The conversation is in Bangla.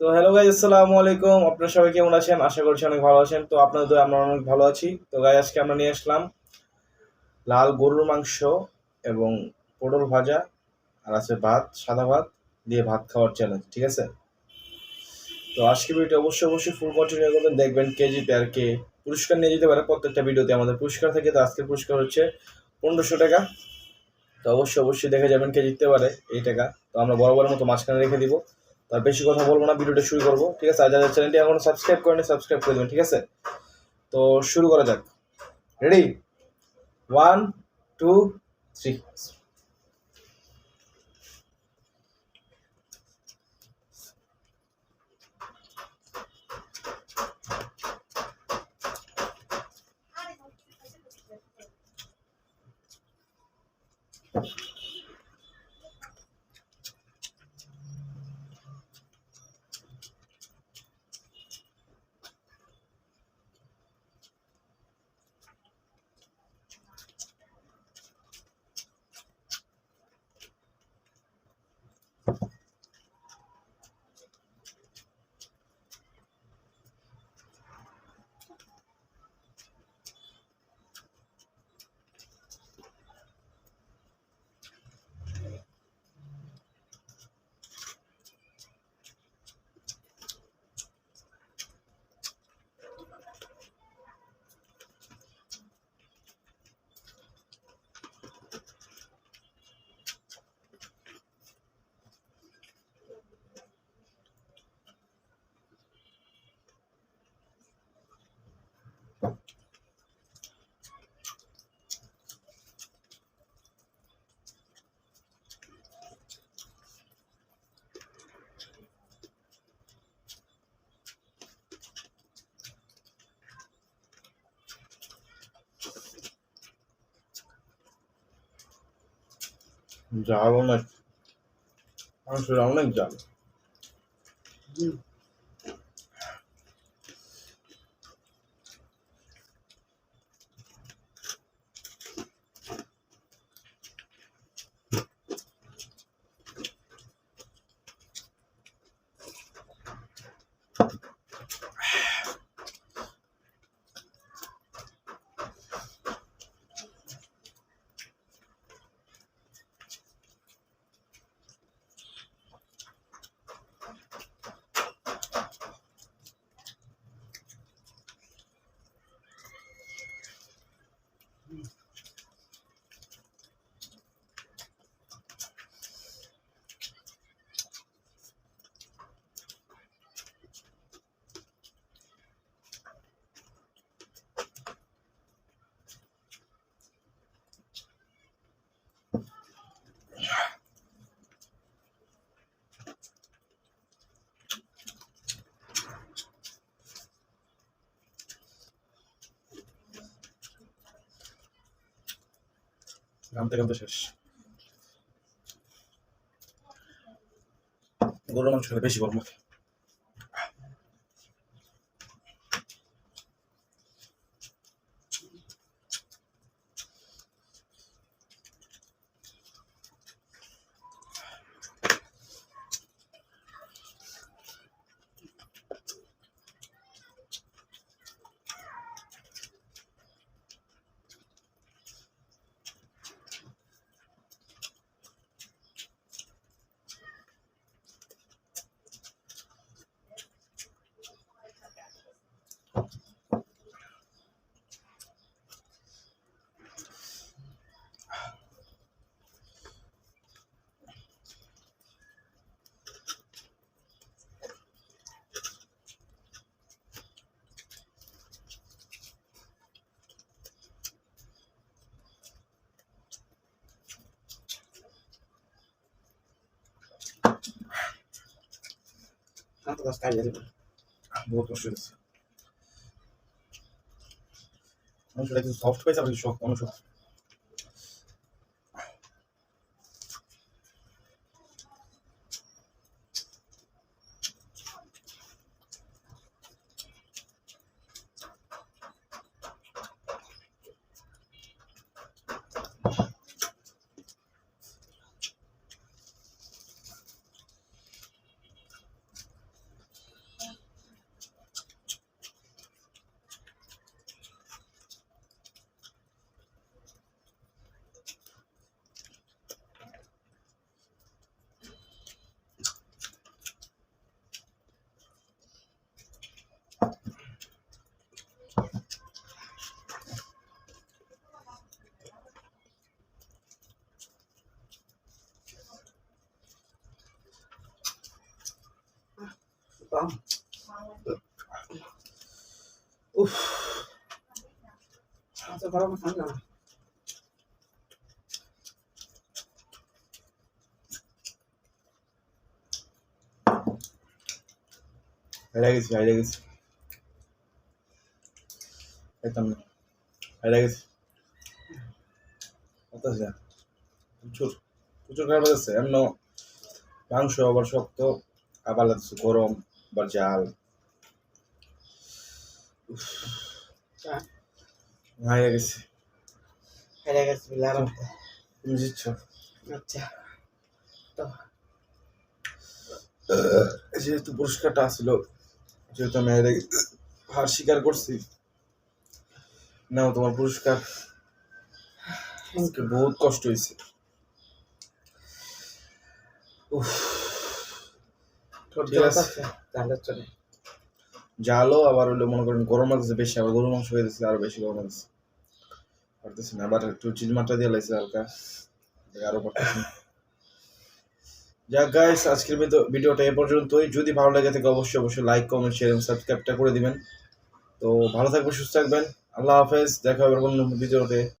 তো হ্যালো গাইজ আসসালামু আলাইকুম। আপনারা সবাই কেমন আছেন? আশা করছি অনেক ভালো আছেন। তো আপনাদের আমরা অনেক ভালো আছি। তো গাই আজকে আমরা নিয়ে আসলাম লাল গরুর মাংস এবং পটল ভাজা, আর আছে ভাত, সাদা ভাত দিয়ে ভাত খাওয়ার চ্যালেঞ্জ ঠিক আছে? তো আজকে ভিডিও অবশ্যই অবশ্যই ফুল কন্টিনিউ করবেন। দেখবেন কে জিতে আর কে পুরস্কার নিয়ে যেতে পারে। প্রত্যেকটা ভিডিওতে আমাদের পুরস্কার থাকে। তো আজকের পুরস্কার হচ্ছে পনেরোশো টাকা। তো অবশ্যই অবশ্যই দেখে যাবেন কে জিততে পারে এই টাকা। তো আমরা বরাবরের মতো মাঝখানে রেখে দিব। তার বেশি কথা বলব না, ভিডিওটা শুরু করব, ঠিক আছে? আর যাদের চ্যানেলটি এখনও সাবস্ক্রাইব করেনি সাবস্ক্রাইব করে দেবেন, ঠিক আছে? তো শুরু করা যাক। রেডি ওয়ান টু থ্রি জাল অনেক মাংসের অনেক জাল ঘামতে ঘামতে শেষ। গরুর মাংস বেশি গরম লাগে। tanto das calles. বহুত কষ্ট হয়েছে মাংসটা কিছু সফট পাইছে আবার শক্ত অনেক শক্ত পাম উফ আচ্ছা ঠান্ডা হাইরা গেছি আচ্ছা প্রচুর প্রচুর খারাপ লাগছে এমন মাংস আবার শক্ত আবার লাগছে গরম আবার জাল হাইরা গেছি। হেরে গেছে বলে আরাম আচ্ছা। তো। যেহেতু পুরস্কারটা আসছিল যেহেতু আমি হেরে হার স্বীকার করছি নাও তোমার পুরস্কার। বহুত কষ্ট হয়েছে। উফ। তাহলে চলে। জালও আবার হইল মনে করেন গরম লাগছে বেশি আবার গরু মাংস হয়ে গেছে আরও বেশি গরম লাগছে পারতেছি না আবার একটু চিজ মাত্রা দিয়ে লাগছে হালকা। আরও পারতেছি গাইস আজকের ভিডিওটা এ পর্যন্তই। যদি ভালো লাগে থাকে অবশ্যই অবশ্যই লাইক কমেন্ট শেয়ার এবং সাবস্ক্রাইবটা করে দিবেন। তো ভালো থাকবেন সুস্থ থাকবেন। আল্লাহ হাফেজ দেখা হবে অন্য ভিডিওতে।